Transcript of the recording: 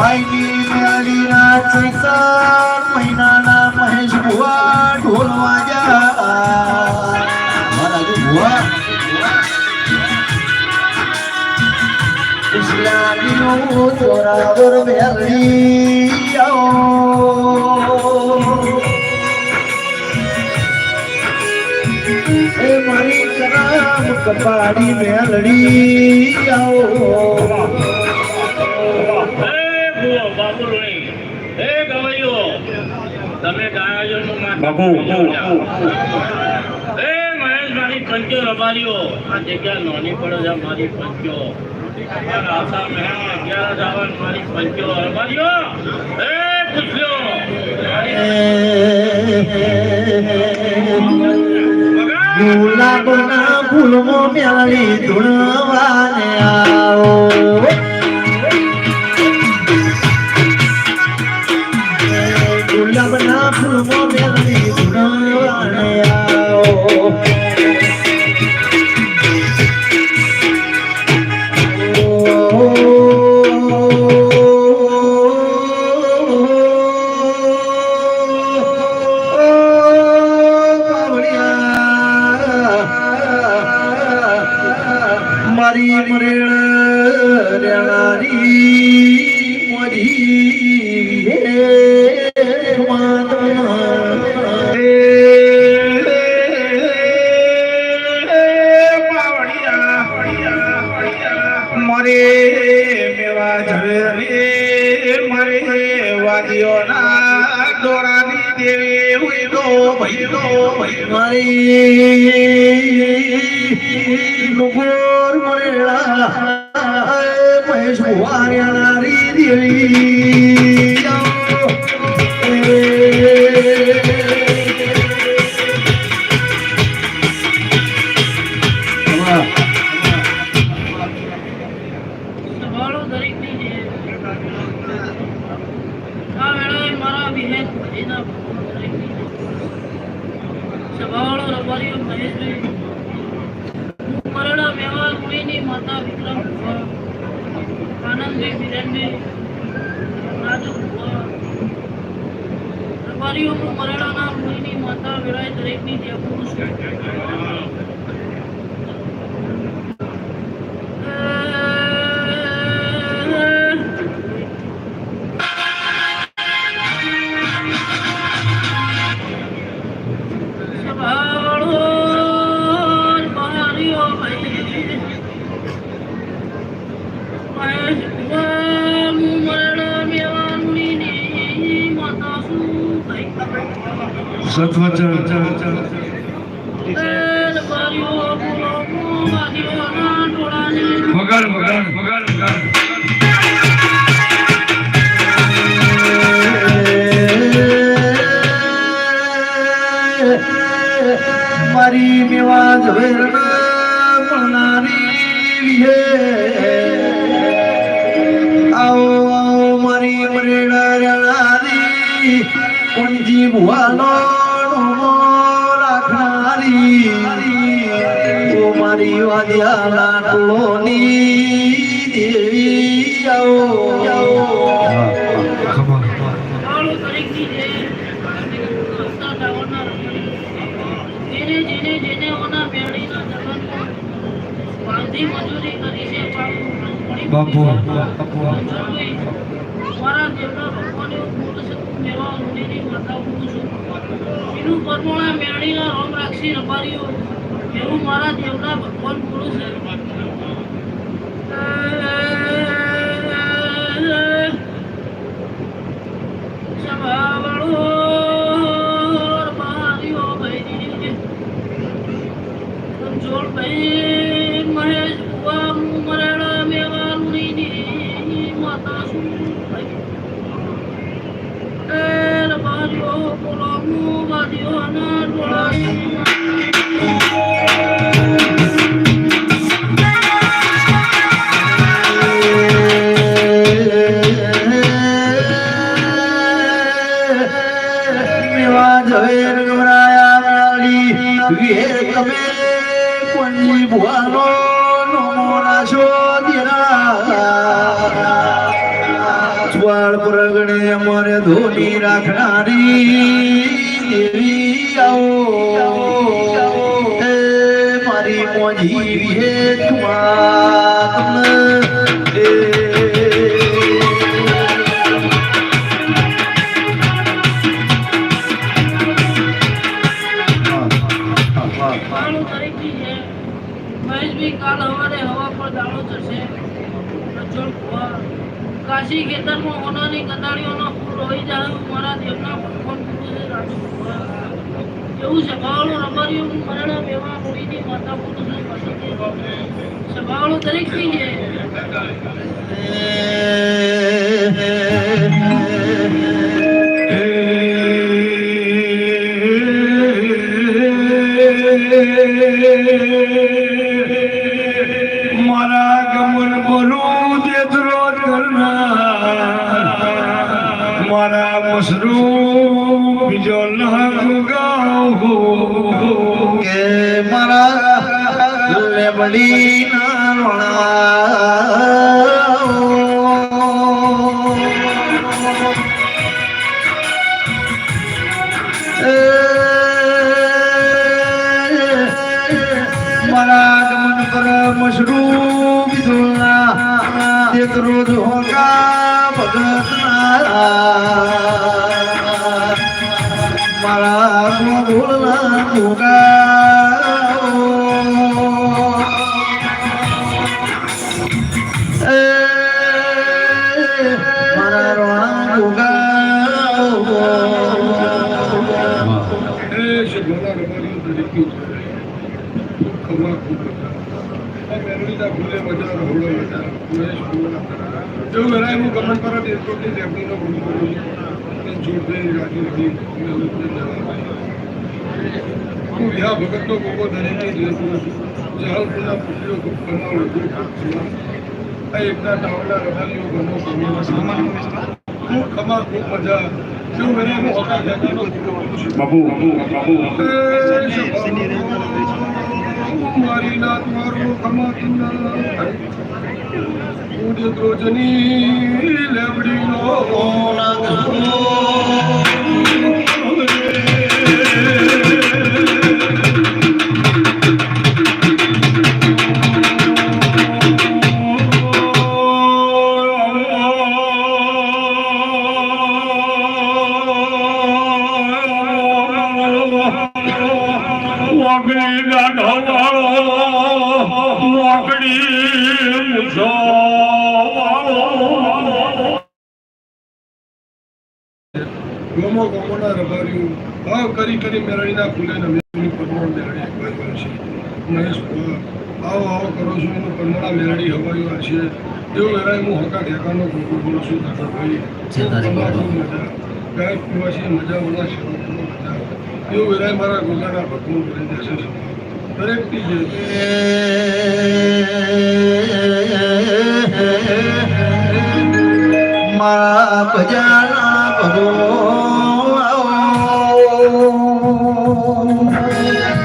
ભાઈની મેળીના ચૈતર મહિનાના મહેશ ભુવા ઢોલ વાજા મારા ભુવા મારી કપાડી મેલડી આવો. બાબુલોઈ, હે ગવૈયો, તમે ગાયોનું માથું બાપુ, જાઓ. હે પંચો રબારીઓ આ જગ્યા નાની પડે છે મારી પંચો. આશા મહેલ અગિયાર જવાનું મારી પંચો રબારીઓ. હે પૂછ્યો ગુલાબના ફૂલમાં મેલડી ધૂણવાને આવો. મારી મરેલા મહેશ વાર્યાનારી દેવી હું મરડાના મુનિની માતા વેળાએ દરેકની જય સત્વચન વગર વગર વગર વગર મારી મેવા ઝવેરના મળનારી વિહે. છું એનું પરમોણા મેળીના રોમ રાખી રબારીઓ એવું મારા દેવના ભગવાન બોલે છે? સભાવાળો રબારીઓ ભાઈ જોડ ઝવેર ગવરાયા વિહેર કમે કોની ભુવાનો નમો રાશો દિરા જ્વાળ પ્રગણે અમરે ધોની રાખનારી દેવી આવો મારી મોજી વિહે તુમા પાણું તરીકે છે. મહેશભાઈ કાલ સવારે હવા પર દાડો થશે. કાશી ખેતરમાં હોનાની કંદાળીઓનો ફૂલ રોઈ જાય. મારા દેવના ભગવાન એવું સભાવાળું રબારીઓ મરણા વેવા મૂડીની માતા પુરુષ સભાવાળું દરેક થઈ મારા મશરૂમ બીજો ના ગાઉં કે મારા લેબડી ના મારા ભૂલે મજા રહુડો મજા મહેશ ભૂલા જો વેરાય હું ગમન પર એરપોર્ટની લેબડીનો ભૂલ કરું છું દઈ રાજી હું વિહા ભગતનો ગોગો દરેકે લેતો જહાલપુરના પુત્રીઓ ખૂબ કમાવ આ એકના ટાવરના રબારીઓ ગમો કમાવ હું ખમા ખૂબ મજા જો વેરાય હું હકા ખેતાનો ભૂલો બાબુ બાબુ. મારી નાત મારું કમાતું ઉડે દ્રોજની લેબડીનો વાગડી ગાઢો વાળો વાગડી મૂછો વાળો ગમો રબાર્યું ભાવ કરી કરી મેરડીના ફૂલે ને મેરડીની પરમણ મેરડી હવાયું છે. મહેશ આવો આવો કરો છો એનું પરમણા હવાયું છે. એવું વેરાય હું હકા ઠેકાનો ગોગો બોલું છું ખૂબ મજા. ગાય મજા મજા એવું વિરાય મારા ગોગાના ભગવું કરી દેશે દરેક ટીજે મારા ભજાના ભગો